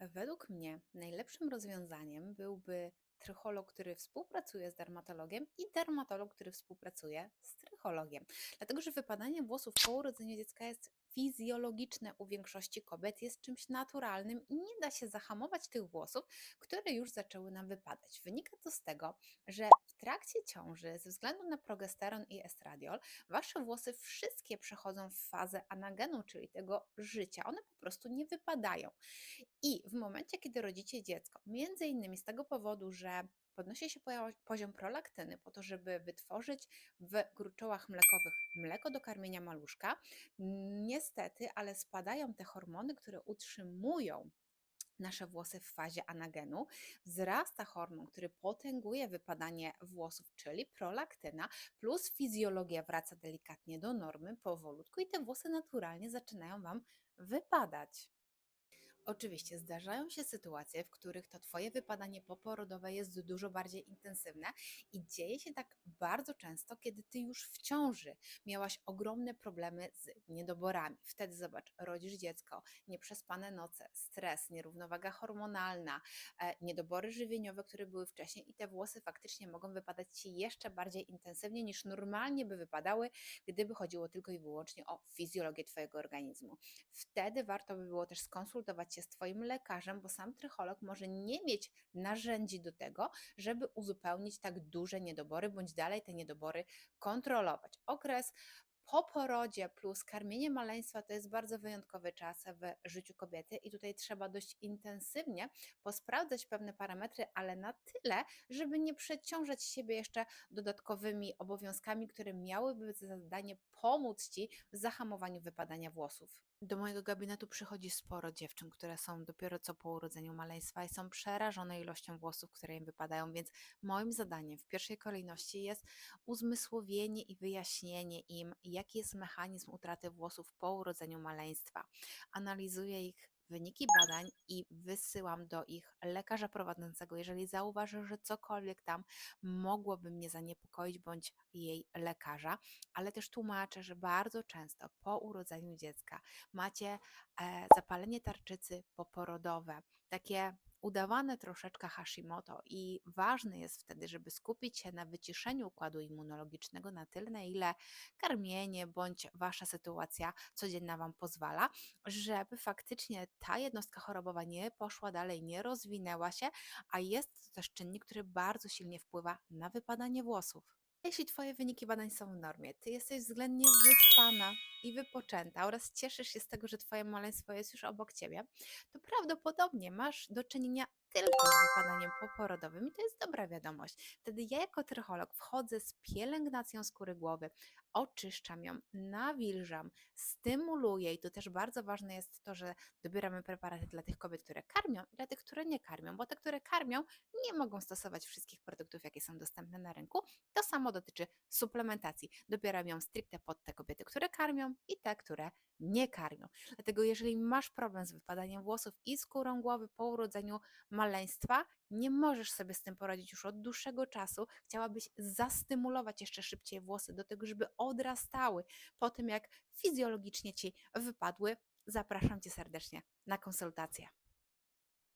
Według mnie najlepszym rozwiązaniem byłby trycholog, który współpracuje z dermatologiem i dermatolog, który współpracuje z trychologiem. Dlatego, że wypadanie włosów po urodzeniu dziecka jest fizjologiczne u większości kobiet, jest czymś naturalnym i nie da się zahamować tych włosów, które już zaczęły nam wypadać. Wynika to z tego, że w trakcie ciąży, ze względu na progesteron i estradiol, wasze włosy wszystkie przechodzą w fazę anagenu, czyli tego życia. One po prostu nie wypadają. I w momencie, kiedy rodzicie dziecko, między innymi z tego powodu, że podnosi się poziom prolaktyny po to, żeby wytworzyć w gruczołach mlekowych mleko do karmienia maluszka, niestety, ale spadają te hormony, które utrzymują nasze włosy w fazie anagenu, wzrasta hormon, który potęguje wypadanie włosów, czyli prolaktyna, plus fizjologia wraca delikatnie do normy powolutku i te włosy naturalnie zaczynają Wam wypadać. Oczywiście zdarzają się sytuacje, w których to Twoje wypadanie poporodowe jest dużo bardziej intensywne i dzieje się tak bardzo często, kiedy Ty już w ciąży miałaś ogromne problemy z niedoborami. Wtedy zobacz, rodzisz dziecko, nieprzespane noce, stres, nierównowaga hormonalna, e, niedobory żywieniowe, które były wcześniej i te włosy faktycznie mogą wypadać Ci jeszcze bardziej intensywnie niż normalnie by wypadały, gdyby chodziło tylko i wyłącznie o fizjologię Twojego organizmu. Wtedy warto by było też skonsultować się z Twoim lekarzem, bo sam trycholog może nie mieć narzędzi do tego, żeby uzupełnić tak duże niedobory, bądź dalej te niedobory kontrolować. Okres po porodzie plus karmienie maleństwa to jest bardzo wyjątkowy czas w życiu kobiety i tutaj trzeba dość intensywnie posprawdzać pewne parametry, ale na tyle, żeby nie przeciążać siebie jeszcze dodatkowymi obowiązkami, które miałyby za zadanie pomóc Ci w zahamowaniu wypadania włosów. Do mojego gabinetu przychodzi sporo dziewczyn, które są dopiero co po urodzeniu maleństwa i są przerażone ilością włosów, które im wypadają, więc moim zadaniem w pierwszej kolejności jest uzmysłowienie i wyjaśnienie im, jaki jest mechanizm utraty włosów po urodzeniu maleństwa. Analizuję ich wyniki badań i wysyłam do ich lekarza prowadzącego, jeżeli zauważę, że cokolwiek tam mogłoby mnie zaniepokoić, bądź jej lekarza, ale też tłumaczę, że bardzo często po urodzeniu dziecka macie e, zapalenie tarczycy poporodowe, takie udawane troszeczkę Hashimoto i ważne jest wtedy, żeby skupić się na wyciszeniu układu immunologicznego na tyle, na ile karmienie bądź wasza sytuacja codzienna wam pozwala, żeby faktycznie ta jednostka chorobowa nie poszła dalej, nie rozwinęła się, a jest to też czynnik, który bardzo silnie wpływa na wypadanie włosów. Jeśli Twoje wyniki badań są w normie, Ty jesteś względnie wyspana i wypoczęta oraz cieszysz się z tego, że Twoje maleństwo jest już obok Ciebie, to prawdopodobnie masz do czynienia tylko z wypadaniem poporodowym i to jest dobra wiadomość. Wtedy ja jako trycholog wchodzę z pielęgnacją skóry głowy, oczyszczam ją, nawilżam, stymuluję i to też bardzo ważne jest to, że dobieramy preparaty dla tych kobiet, które karmią i dla tych, które nie karmią, bo te, które karmią, nie mogą stosować wszystkich produktów, jakie są dostępne na rynku. To samo dotyczy suplementacji. Dobieram ją stricte pod te kobiety, które karmią i te, które nie karmią. Dlatego jeżeli masz problem z wypadaniem włosów i skórą głowy po urodzeniu maleństwa, nie możesz sobie z tym poradzić już od dłuższego czasu, chciałabyś zastymulować jeszcze szybciej włosy do tego, żeby odrastały po tym, jak fizjologicznie ci wypadły, zapraszam cię serdecznie na konsultację.